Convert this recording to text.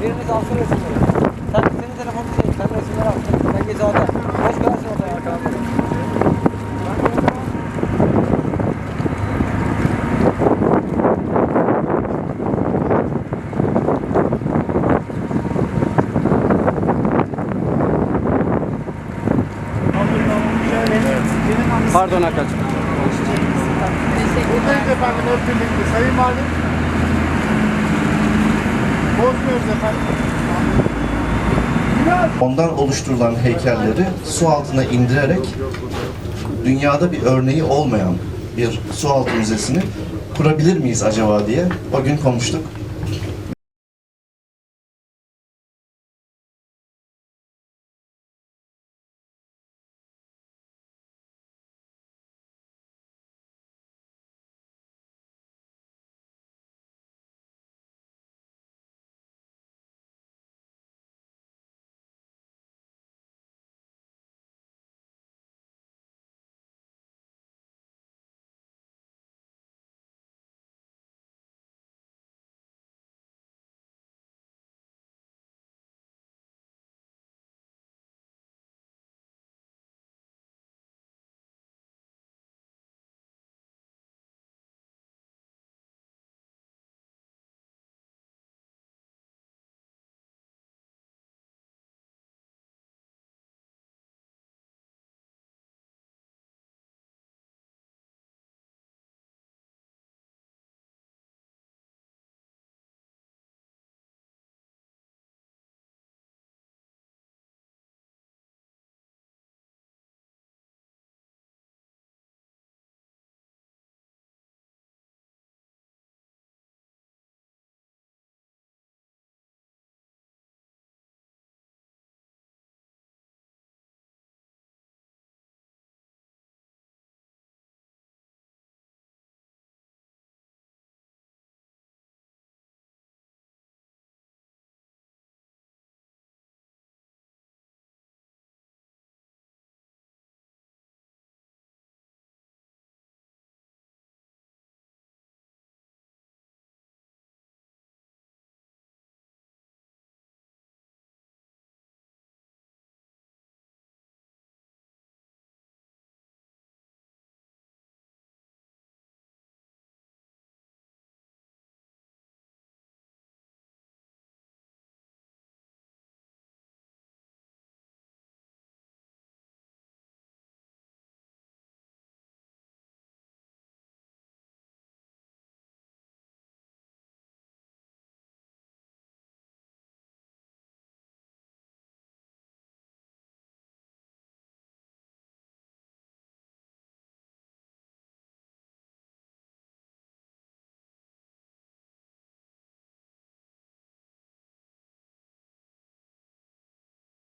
Biriniz alsın resimleri. Pardon Hakan. Buradayız efendim hep birlikte. Sayın Valim. Bozmuyoruz efendim. Ondan oluşturulan heykelleri su altına indirerek dünyada bir örneği olmayan bir su altı müzesini kurabilir miyiz acaba diye o gün konuştuk.